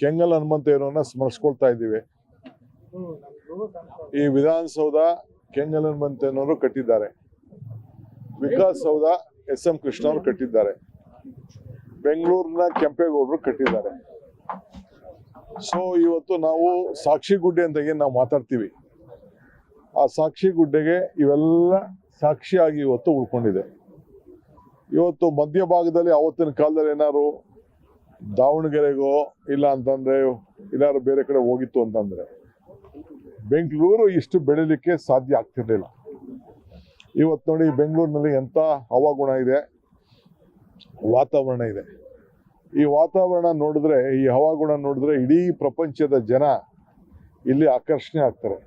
ಕೆಂಗಲ್ ಹನುಮಂತಯ್ಯನವರನ್ನ ಸ್ಮರಿಸ್ಕೊಳ್ತಾ ಇದ್ದೀವಿ. ಈ ವಿಧಾನಸೌಧ ಕೆಂಗಲ್ ಹನುಮಂತಯ್ಯನವರು ಕಟ್ಟಿದ್ದಾರೆ. ವಿಕಾಸ್ ಸೌಧ ಎಸ್ ಎಂ ಕೃಷ್ಣ ಅವರು ಕಟ್ಟಿದ್ದಾರೆ. ಬೆಂಗಳೂರಿನ ಕೆಂಪೇಗೌಡರು ಕಟ್ಟಿದ್ದಾರೆ. ಸೊ ಇವತ್ತು ನಾವು ಸಾಕ್ಷಿ ಗುಡ್ಡೆ ಅಂತ ಏನು ನಾವು ಮಾತಾಡ್ತೀವಿ. ಆ ಸಾಕ್ಷಿ ಗುಡ್ಡೆಗೆ ಇವೆಲ್ಲ ಸಾಕ್ಷಿಯಾಗಿ ಇವತ್ತು ಉಳ್ಕೊಂಡಿದೆ. ಇವತ್ತು ಮಧ್ಯಭಾಗದಲ್ಲಿ ಅವತ್ತಿನ ಕಾಲದಲ್ಲಿ ಏನಾದ್ರು ದಾವಣಗೆರೆಗೋ ಇಲ್ಲ ಅಂತಂದ್ರೆ ಇಲ್ಲಾರು ಬೇರೆ ಕಡೆ ಹೋಗಿತ್ತು ಅಂತಂದ್ರೆ ಬೆಂಗಳೂರು ಇಷ್ಟು ಬೆಳಿಲಿಕ್ಕೆ ಸಾಧ್ಯ ಆಗ್ತಿರ್ಲಿಲ್ಲ. ಇವತ್ತು ನೋಡಿ ಬೆಂಗಳೂರಿನಲ್ಲಿ ಎಂತ ಹವಾಗುಣ ಇದೆ, ವಾತಾವರಣ ಇದೆ. ಈ ವಾತಾವರಣ ನೋಡಿದ್ರೆ, ಈ ಹವಾಗುಣ ನೋಡಿದ್ರೆ ಇಡೀ ಪ್ರಪಂಚದ ಜನ ಇಲ್ಲಿ ಆಕರ್ಷಣೆ ಆಗ್ತಾರೆ.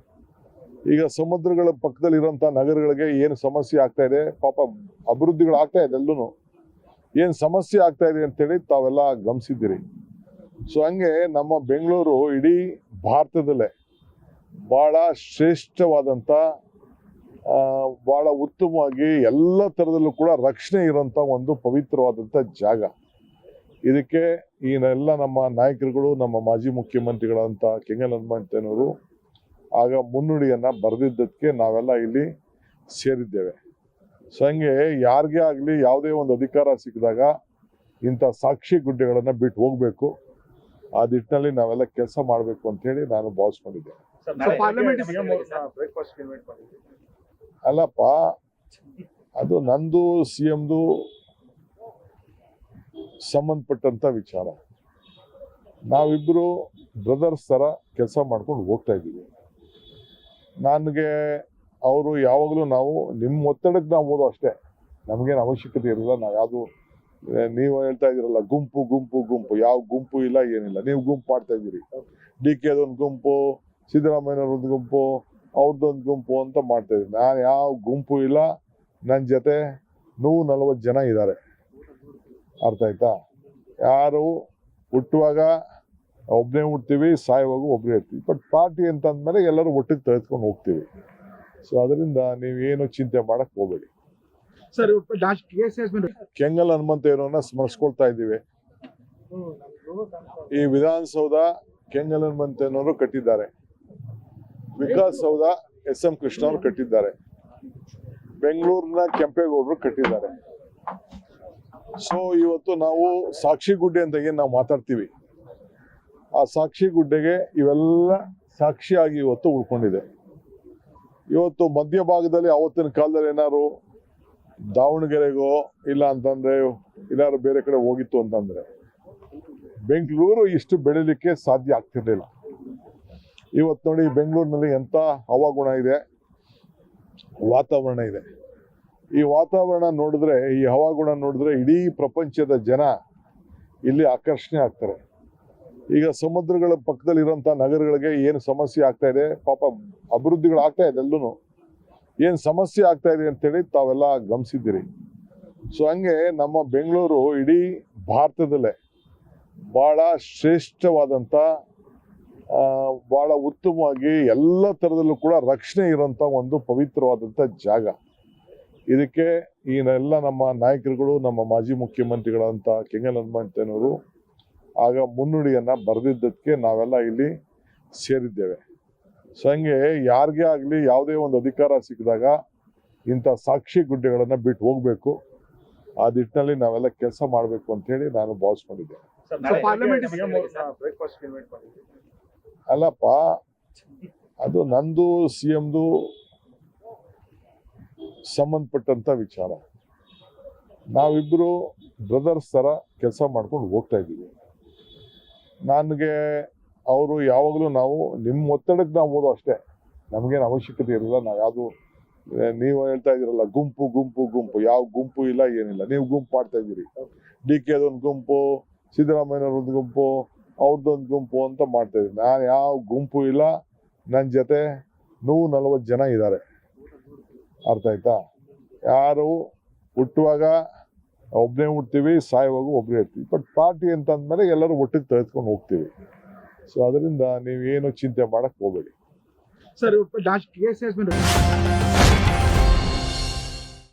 ಈಗ ಸಮುದ್ರಗಳ ಪಕ್ಕದಲ್ಲಿ ಇರುವಂತ ನಗರಗಳಿಗೆ ಏನು ಸಮಸ್ಯೆ ಆಗ್ತಾ ಇದೆ, ಪಾಪ ಅಭಿವೃದ್ಧಿಗಳು ಆಗ್ತಾ ಇದೆ ಎಲ್ಲೂ ಏನು ಸಮಸ್ಯೆ ಆಗ್ತಾ ಇದೆ ಅಂತೇಳಿ ತಾವೆಲ್ಲ ಗಮನಿಸಿದ್ದೀರಿ. ಸೊ ಹಂಗೆ ನಮ್ಮ ಬೆಂಗಳೂರು ಇಡೀ ಭಾರತದಲ್ಲೇ ಬಹಳ ಶ್ರೇಷ್ಠವಾದಂಥ ಭಾಳ ಉತ್ತಮವಾಗಿ ಎಲ್ಲ ಥರದಲ್ಲೂ ಕೂಡ ರಕ್ಷಣೆ ಇರುವಂಥ ಒಂದು ಪವಿತ್ರವಾದಂಥ ಜಾಗ. ಇದಕ್ಕೆ ಈನೆಲ್ಲ ನಮ್ಮ ನಾಯಕರುಗಳು, ನಮ್ಮ ಮಾಜಿ ಮುಖ್ಯಮಂತ್ರಿಗಳಂತ ಕೆಂಗಲ್ ಹನುಮಂತನವರು ಆಗ ಮುನ್ನುಡಿಯನ್ನು ಬರೆದಿದ್ದಕ್ಕೆ ನಾವೆಲ್ಲ ಇಲ್ಲಿ ಸೇರಿದ್ದೇವೆ. ಸೊ ಹಂಗೆ ಯಾರಿಗೇ ಆಗಲಿ ಯಾವುದೇ ಒಂದು ಅಧಿಕಾರ ಸಿಕ್ಕಿದಾಗ ಇಂಥ ಸಾಕ್ಷಿ ಗುಡ್ಡೆಗಳನ್ನು ಬಿಟ್ಟು ಹೋಗಬೇಕು. ಆ ದಿಟ್ಟಿನಲ್ಲಿ ನಾವೆಲ್ಲ ಕೆಲಸ ಮಾಡಬೇಕು ಅಂತ ಹೇಳಿ ನಾನು ಭಾವಿಸ್ಕೊಂಡಿದ್ದೇನೆ. ಅಲ್ಲಪ್ಪ ಅದು ನಂದು ಸಿ ಎಮ್ದು ಸಂಬಂಧಪಟ್ಟಂತ ವಿಚಾರ. ನಾವಿಬ್ಬರು ಬ್ರದರ್ಸ್ ಥರ ಕೆಲಸ ಮಾಡ್ಕೊಂಡು ಹೋಗ್ತಾ ಇದ್ದೀವಿ. ನನಗೆ ಅವರು ಯಾವಾಗಲೂ ನಾವು ನಿಮ್ಮ ಒತ್ತಡಕ್ಕೆ ನಾವು ಓದೋ ಅಷ್ಟೇ. ನಮಗೇನು ಅವಶ್ಯಕತೆ ಇರಲ್ಲ. ನಾವು ಯಾವುದು ನೀವು ಹೇಳ್ತಾ ಇದ್ದೀರಲ್ಲ, ಗುಂಪು ಗುಂಪು ಗುಂಪು. ಯಾವ ಗುಂಪು ಇಲ್ಲ, ಏನಿಲ್ಲ. ನೀವು ಗುಂಪು ಮಾಡ್ತಾ ಇದ್ದೀರಿ. ಡಿ ಕೆ ಅದೊಂದು ಗುಂಪು, ಸಿದ್ದರಾಮಯ್ಯನವ್ರದ್ದು ಗುಂಪು ಅವ್ರದ್ದೊಂದು ಗುಂಪು ಅಂತ ಮಾಡ್ತಾ ಇದ್ದೀನಿ ನಾನು ಯಾವ ಗುಂಪು ಇಲ್ಲ. ನನ್ನ ಜೊತೆ ನೂರು ನಲವತ್ತು ಜನ ಇದ್ದಾರೆ ಅರ್ಥ ಆಯ್ತಾ? ಯಾರು ಹುಟ್ಟುವಾಗ ಒಬ್ಬನೇ ಹುಡ್ತೀವಿ ಸಾಯುವಾಗ ಒಬ್ಬರೇ ಇರ್ತೀವಿ. ಬಟ್ ಪಾರ್ಟಿ ಅಂತ ಅಂದಮೇಲೆ ಎಲ್ಲರೂ ಒಟ್ಟಿಗೆ ತೆಗೆದುಕೊಂಡು ಹೋಗ್ತೀವಿ. ಸೊ ಅದರಿಂದ ನೀವೇನು ಚಿಂತೆ ಮಾಡಕ್ ಹೋಗಬೇಡಿ. ಸರ್. ಕೆಂಗಲ್ ಹನುಮಂತಯ್ಯನವರನ್ನ ಸ್ಮರಿಸ್ಕೊಳ್ತಾ ಇದ್ದೀವಿ. ಈ ವಿಧಾನಸೌಧ ಕೆಂಗಲ್ ಹನುಮಂತ ಹನುಮಂತಯ್ಯನವರು ಕಟ್ಟಿದ್ದಾರೆ. ವಿಕಾಸ್ ಸೌಧ ಎಸ್ ಎಂ ಕೃಷ್ಣ ಅವರು ಕಟ್ಟಿದ್ದಾರೆ. ಬೆಂಗಳೂರಿನ ಕೆಂಪೇಗೌಡರು ಕಟ್ಟಿದ್ದಾರೆ. ಸೊ ಇವತ್ತು ನಾವು ಸಾಕ್ಷಿ ಗುಡ್ಡೆ ಅಂತ ಏನ್ ನಾವು ಮಾತಾಡ್ತೀವಿ? ಆ ಸಾಕ್ಷಿ ಗುಡ್ಡೆಗೆ ಇವೆಲ್ಲ ಸಾಕ್ಷಿಯಾಗಿ ಇವತ್ತು ಉಳ್ಕೊಂಡಿದೆ. ಇವತ್ತು ಮಧ್ಯಭಾಗದಲ್ಲಿ ಅವತ್ತಿನ ಕಾಲದಲ್ಲಿ ಏನಾದ್ರು ದಾವಣಗೆರೆಗೋ ಇಲ್ಲ ಅಂತಂದ್ರೆ ಇಲ್ಲಾರು ಬೇರೆ ಕಡೆ ಹೋಗಿತ್ತು ಅಂತಂದ್ರೆ ಬೆಂಗಳೂರು ಇಷ್ಟು ಬೆಳಿಲಿಕ್ಕೆ ಸಾಧ್ಯ ಆಗ್ತಿರ್ಲಿಲ್ಲ. ಇವತ್ತು ನೋಡಿ ಬೆಂಗಳೂರಿನಲ್ಲಿ ಎಂತ ಹವಾಗುಣ ಇದೆ, ವಾತಾವರಣ ಇದೆ. ಈ ವಾತಾವರಣ ನೋಡಿದ್ರೆ, ಈ ಹವಾಗುಣ ನೋಡಿದ್ರೆ ಇಡೀ ಪ್ರಪಂಚದ ಜನ ಇಲ್ಲಿ ಆಕರ್ಷಣೆ ಆಗ್ತಾರೆ. ಈಗ ಸಮುದ್ರಗಳ ಪಕ್ಕದಲ್ಲಿ ಇರುವಂತ ನಗರಗಳಿಗೆ ಏನು ಸಮಸ್ಯೆ ಆಗ್ತಾ ಇದೆ? ಪಾಪ ಅಭಿವೃದ್ಧಿಗಳು ಆಗ್ತಾ ಇದೆ ಎಲ್ಲೂ ಏನು ಸಮಸ್ಯೆ ಆಗ್ತಾ ಇದೆ ಅಂತೇಳಿ ತಾವೆಲ್ಲ ಗಮನಿಸಿದ್ದೀರಿ. ಸೊ ಹಂಗೆ ನಮ್ಮ ಬೆಂಗಳೂರು ಇಡೀ ಭಾರತದಲ್ಲೇ ಬಹಳ ಶ್ರೇಷ್ಠವಾದಂಥ ಬಹಳ ಉತ್ತಮವಾಗಿ ಎಲ್ಲ ಥರದಲ್ಲೂ ಕೂಡ ರಕ್ಷಣೆ ಇರೋಂಥ ಒಂದು ಪವಿತ್ರವಾದಂಥ ಜಾಗ. ಇದಕ್ಕೆ ಈ ನಮ್ಮ ನಾಯಕರುಗಳು, ನಮ್ಮ ಮಾಜಿ ಮುಖ್ಯಮಂತ್ರಿಗಳಂಥ ಕೆಂಗಲ್ ಹನುಮಂತನವರು ಆಗ ಮುನ್ನುಡಿಯನ್ನ ಬರೆದಿದ್ದಕ್ಕೆ ನಾವೆಲ್ಲ ಇಲ್ಲಿ ಸೇರಿದ್ದೇವೆ. ಸೊ ಹಂಗೆ ಯಾರಿಗೇ ಆಗಲಿ ಯಾವುದೇ ಒಂದು ಅಧಿಕಾರ ಸಿಕ್ಕಿದಾಗ ಇಂಥ ಸಾಕ್ಷಿ ಗುಡ್ಡೆಗಳನ್ನು ಬಿಟ್ಟು ಹೋಗಬೇಕು. ಆ ನಿಟ್ಟಿನಲ್ಲಿ ನಾವೆಲ್ಲ ಕೆಲಸ ಮಾಡಬೇಕು ಅಂತ ಹೇಳಿ ನಾನು ಭಾವಿಸ್ಕೊಂಡಿದ್ದೇನೆ sir, So, parliament breakfast invite ಮಾಡಿದ್ವಿ ಅಲ್ಲಪ್ಪ ಅದು ನಂದು ಸಿ ಎಂದು ಸಂಬಂಧಪಟ್ಟಂತ ವಿಚಾರ. ನಾವಿಬ್ಬರು ಬ್ರದರ್ಸ್ ಥರ ಕೆಲಸ ಮಾಡ್ಕೊಂಡು ಹೋಗ್ತಾ ಇದ್ದೀವಿ. ನನಗೆ ಅವರು ಯಾವಾಗಲೂ ನಾವು ನಿಮ್ಮ ಒತ್ತಡಕ್ಕೆ ನಾವು ಓದೋ ಅಷ್ಟೇ. ನಮಗೇನು ಅವಶ್ಯಕತೆ ಇರಲಿಲ್ಲ ನಾವು ಯಾವುದು ನೀವು ಹೇಳ್ತಾ ಇದ್ದೀರಲ್ಲ, ಗುಂಪು ಗುಂಪು ಗುಂಪು, ಯಾವ ಗುಂಪು ಇಲ್ಲ, ಏನಿಲ್ಲ. ನೀವು ಗುಂಪು ಮಾಡ್ತಾ ಇದ್ದೀರಿ. ಡಿ ಕೆ ಅದೊಂದು ಗುಂಪು ಸಿದ್ದರಾಮಯ್ಯನವ್ರದ್ದು ಗುಂಪು ಅವ್ರದ್ದೊಂದು ಗುಂಪು ಅಂತ ಮಾಡ್ತಾ ಇದ್ದೀನಿ ನಾನು ಯಾವ ಗುಂಪು ಇಲ್ಲ ನನ್ನ ಜೊತೆ ನೂರು ನಲವತ್ತು ಜನ ಇದ್ದಾರೆ ಅರ್ಥ ಆಯ್ತಾ? ಯಾರು ಹುಟ್ಟುವಾಗ ಒಬ್ಬನೇ ಹುಡ್ತೀವಿ ಸಾಯುವಾಗ ಒಬ್ಬರೇ ಇರ್ತೀವಿ. ಬಟ್ ಪಾರ್ಟಿ ಅಂತ ಅಂದಮೇಲೆ ಎಲ್ಲರೂ ಒಟ್ಟಿಗೆ ತೆಗೆದುಕೊಂಡು ಹೋಗ್ತೀವಿ. ಸೊ ಅದರಿಂದ ನೀವು ಏನು ಚಿಂತೆ ಮಾಡಕ್ಕೆ ಹೋಗಬೇಡಿ. Sir,